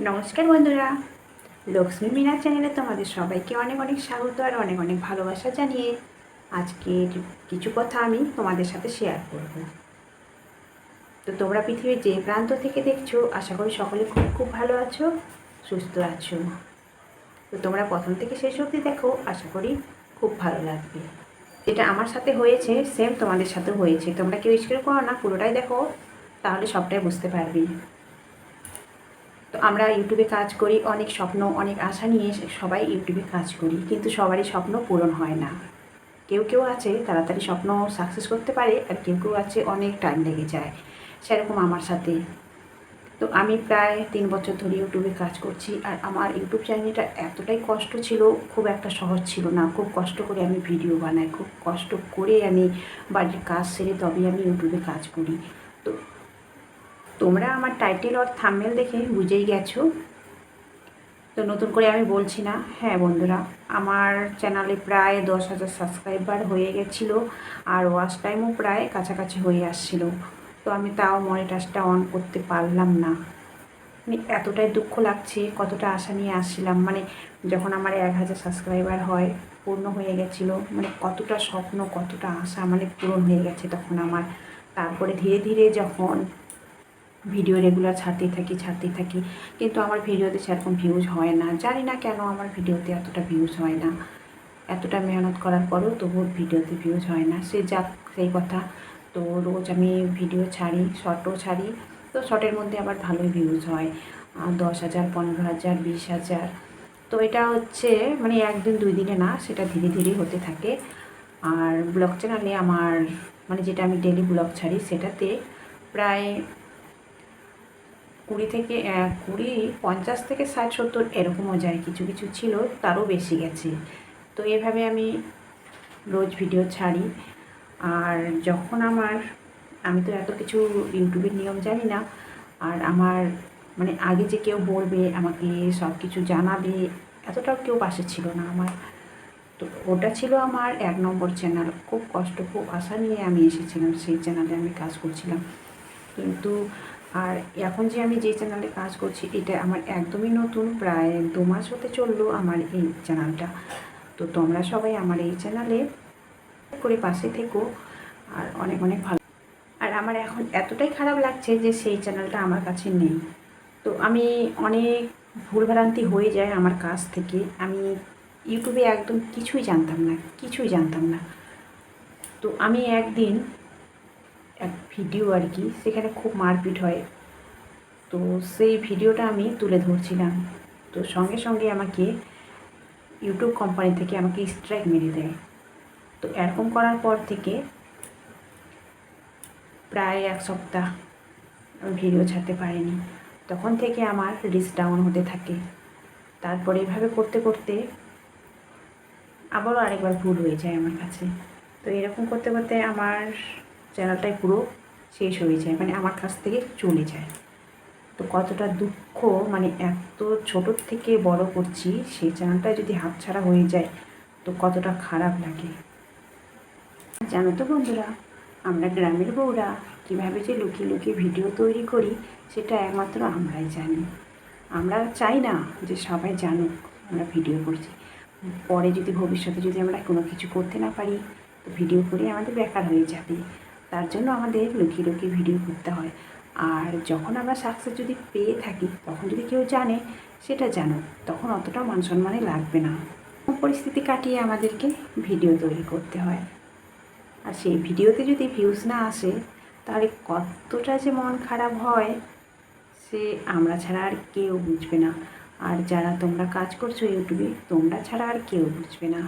নমস্কার বন্ধুরা। লক্ষ্মী মিনা চ্যানেলে তোমাদের সবাইকে অনেক অনেক স্বাগত আর অনেক অনেক ভালোবাসা জানিয়ে আজকের কিছু কথা আমি তোমাদের সাথে শেয়ার করব। তো তোমরা পৃথিবীর যে প্রান্ত থেকে দেখছ, আশা করি সকলে খুব খুব ভালো আছো, সুস্থ আছো। তো তোমরা প্রথম থেকে শেষ অবধি দেখো, আশা করি খুব ভালো লাগবে। যেটা আমার সাথে হয়েছে সেম তোমাদের সাথে হয়েছে। তোমরা কেউ স্ক্রিন করো না, পুরোটাই দেখো, তাহলে সবটাই বুঝতে পারবি। আমরা ইউটিউবে কাজ করি, অনেক স্বপ্ন, অনেক আশা নিয়ে সবাই ইউটিউবে কাজ করি, কিন্তু সবারই স্বপ্ন পূরণ হয় না। কেউ কেউ আছে তাড়াতাড়ি স্বপ্ন সাকসেস করতে পারে, আর কেউ কেউ আছে অনেক টাইম লেগে যায়। সেরকম আমার সাথে। তো আমি প্রায় তিন বছর ধরে ইউটিউবে কাজ করছি, আর আমার ইউটিউব চ্যানেলটা এতটাই কষ্ট ছিল, খুব একটা সহজ ছিল না। খুব কষ্ট করে আমি ভিডিও বানাই, খুব কষ্ট করে আমি বাড়ির কাজ সেরে তবেই আমি ইউটিউবে কাজ করি। তো তোমরা আমার টাইটেল আর থাম্বনেল দেখে বুঝেই গেছো। তো নতুন করে আমি বলছি না। হ্যাঁ বন্ধুরা, আমার চ্যানেলে প্রায় দশ হাজার সাবস্ক্রাইবার হয়ে গেছিল আর ওয়াচ টাইমও প্রায় কাছাকাছি হয়ে আসছিল। তো আমি তাও মনিটাসটা অন করতে পারলাম না। মানে এতটাই দুঃখ লাগছে, কতটা আশা নিয়ে আসছিলাম। মানে যখন আমার এক হাজার সাবস্ক্রাইবার হয়, পূর্ণ হয়ে গেছিল মানে কতটা স্বপ্ন, কতটা আশা মানে পূরণ হয়ে গেছে তখন আমার। তারপরে ধীরে ধীরে যখন ভিডিও রেগুলার ছাড়তেই থাকি ছাড়তেই থাকি। কিন্তু আমার ভিডিওতে সেরকম ভিউজ হয় না। জানি না কেন আমার ভিডিওতে এতটা ভিউজ হয় না। এতটা মেহনত করার পরেও তবুও ভিডিওতে ভিউজ হয় না। সে যাক, সেই কথা। তো রোজ আমি ভিডিও ছাড়ি শর্টও ছাড়ি। তো শর্টের মধ্যে আবার ভালোই ভিউজ হয়। দশ হাজার, পনেরো হাজার, বিশ হাজার। তো এটা হচ্ছে মানে একদিন, দুই দিনে না, সেটা ধীরে ধীরে হতে থাকে। আর ব্লগ চ্যানেলে আমার মানে যেটা আমি ডেলি ব্লগ ছাড়ি, সেটাতে প্রায় কুড়ি থেকে কুড়ি, পঞ্চাশ থেকে ষাট, সত্তর এরকমও যায়। কিছু কিছু ছিল, তারও বেশি গেছে। তো এভাবে আমি রোজ ভিডিও ছাড়ি। আর যখন আমার, আমি তো এত কিছু ইউটিউবের নিয়ম জানি না, আর আমার মানে আগে যে কেউ বলবে, আমাকে সব কিছু জানাবে এতটাও কেউ পাশে ছিল না আমার। তো ওটা ছিল আমার এক নম্বর চ্যানেল। খুব কষ্ট, খুব আশা নিয়ে আমি এসেছিলাম, সেই চ্যানেলে আমি কাজ করছিলাম। কিন্তু আর এখন যে আমি যে চ্যানেলে কাজ করছি, এটা আমার একদমই নতুন, প্রায় দু মাস হতে চলল আমার এই চ্যানেলটা তো তোমরা সবাই আমার এই চ্যানেলে করে পাশে থেকো, আর অনেক অনেক ভালো। আর আমার এখন এতটাই খারাপ লাগছে যে সেই চ্যানেলটা আমার কাছে নেই। তো আমি অনেক ভুলভ্রান্তি হয়ে যায় আমার কাছ থেকে। আমি ইউটিউবে একদম কিছুই জানতাম না, কিছুই জানতাম না। তো আমি একদিন এক ভিডিও আর কি, সেখানে খুব মারপিট হয়। তো সেই ভিডিওটা আমি তুলে ধরছিলাম। তো সঙ্গে সঙ্গে আমাকে ইউটিউব কোম্পানি থেকে আমাকে স্ট্রাইক মেরে দেয়। তো এরকম করার পর থেকে প্রায় এক সপ্তাহ আমি ভিডিও ছাড়তে পারিনি। তখন থেকে আমার রিচ ডাউন হতে থাকে। তারপরে এভাবে করতে করতে আবারও আরেকবার ভুল হয়ে যায় আমার কাছে। তো এরকম করতে করতে আমার চ্যানেলটাই পুরো শেষ হয়ে যায় মানে আমার কাছ থেকে চলে যায়। তো কতটা দুঃখ মানে এত ছোটোর থেকে বড় করছি সেই চ্যানেলটা যদি হাতছাড়া হয়ে যায়, তো কতটা খারাপ লাগে। জানো তো বন্ধুরা, আমরা গ্রামের বউরা কীভাবে যে লুকিয়ে লুকিয়ে ভিডিও তৈরি করি, সেটা একমাত্র আমরাই জানি। আমরা চাই না যে সবাই জানুক আমরা ভিডিও করছি। পরে যদি ভবিষ্যতে যদি আমরা কোনো কিছু করতে না পারি, তো ভিডিও করে আমাদের বেকার হয়ে যাবে। তার জন্য আমাদের লুকিয়ে লুকিয়ে ভিডিও করতে হয়। আর যখন আমরা সাকসেস যদি পেয়ে থাকি, তখন যদি কেউ জানে, সেটা জানো তখন অতটা মান সম্মানে লাগবে না। পরিস্থিতি কাটিয়ে আমাদেরকে ভিডিও তৈরি করতে হয়। আর সেই ভিডিওতে যদি ভিউজ না আসে, তাহলে কতটা যে মন খারাপ হয়, সে আমরা ছাড়া আর কেউ বুঝবে না। আর যারা তোমরা কাজ করছ ইউটিউবে, তোমরা ছাড়া আর কেউ বুঝবে না।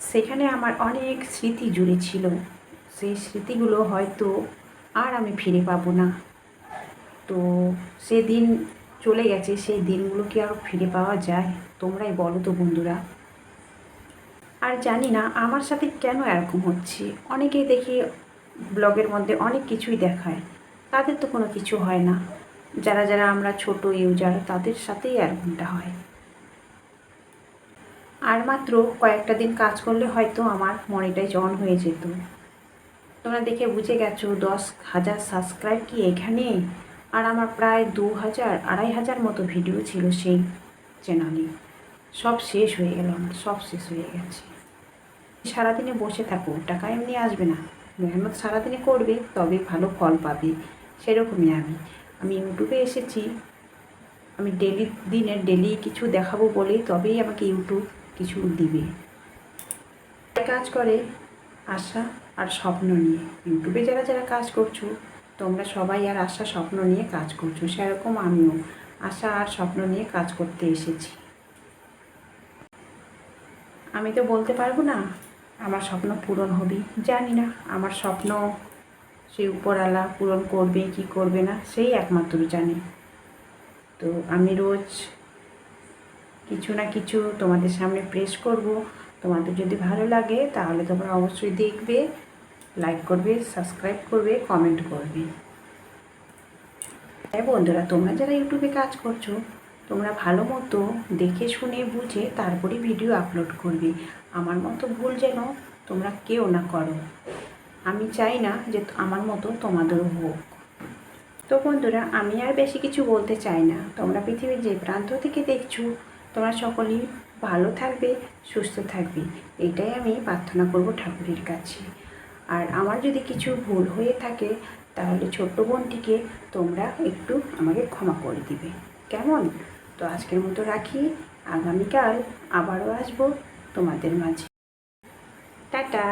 সেখানে আমার অনেক স্মৃতি জুড়ে ছিল। সেই স্মৃতিগুলো হয়তো আর আমি ফিরে পাবো না। তো সেদিন চলে গেছে, সেই দিনগুলো কি আর ফিরে পাওয়া যায়? তোমরাই বলো তো বন্ধুরা। আর জানি না, আমার সাথে কেন এরকম হচ্ছে? অনেকেই দেখি ব্লগের মধ্যে অনেক কিছুই দেখায়, তাদের তো কোনো কিছু হয় না। যারা যারা আমরা ছোট ইউজার, তাদের সাথেই এরকমটা হয়। আর মাত্র কয়েকটা দিন কাজ করলে হয়তো আমার মনিটাইজ অন হয়ে যেত। তোমরা দেখে বুঝে গেছো, দশ হাজার সাবস্ক্রাইব কি এখানে? আর আমার প্রায় দু হাজার, আড়াই হাজার মতো ভিডিও ছিল সেই চ্যানেলে সব শেষ হয়ে গেল আমার, সব শেষ হয়ে গেছে। সারাদিনে বসে থাকো, টাকা এমনি আসবে না। মেহনত সারাদিনে করবে, তবে ভালো ফল পাবে, সেরকমই আমি। আমি ইউটিউবে এসেছি। আমি ডেলি দিনে ডেলি কিছু দেখাবো বলেই তবেই আমাকে ইউটিউব কিছু দিবে। কাজ করে, আশা আর স্বপ্ন নিয়ে। ইউটিউবে যারা যারা কাজ করছ, তোমরা সবাই আর আশা স্বপ্ন নিয়ে কাজ করছ, সেরকম আমিও আশা আর স্বপ্ন নিয়ে কাজ করতে এসেছি। আমি তো বলতে পারব না, আমার স্বপ্ন পূরণ হবে, জানি না, আমার স্বপ্ন সেই উপরওয়ালা পূরণ করবে, কি করবে না, সেই একমাত্র জানে। তো আমি রোজ কিছু না কিছু তোমাদের সামনে প্রেস করব তোমাদের যদি ভালো লাগে, তাহলে তোমরা অবশ্যই দেখবে লাইক করবে সাবস্ক্রাইব করবে কমেন্ট করবে। হ্যাঁ বন্ধুরা, তোমরা যারা ইউটিউবে কাজ করছ, তোমরা ভালো মতো দেখে, শুনে, বুঝে তারপরে ভিডিও আপলোড করবে। আমার মতো ভুল যেন তোমরা কেউ না করো। আমি চাই না যে আমার মতো তোমাদেরও হোক। তো বন্ধুরা, আমি আর বেশি কিছু বলতে চাই না। তোমরা পৃথিবীর যে প্রান্ত থেকে দেখছ, তোমরা সকলেই ভালো থাকবে, সুস্থ থাকবে, এটাই আমি প্রার্থনা করব ঠাকুরের কাছে। আর আমার যদি কিছু ভুল হয়ে থাকে, তাহলে ছোট্ট বোনটিকে তোমরা একটু আমাকে ক্ষমা করে দিবে। কেমন? তো আজকের মতো রাখি। আগামীকাল আবারও আসব তোমাদের মাঝে। টাটা!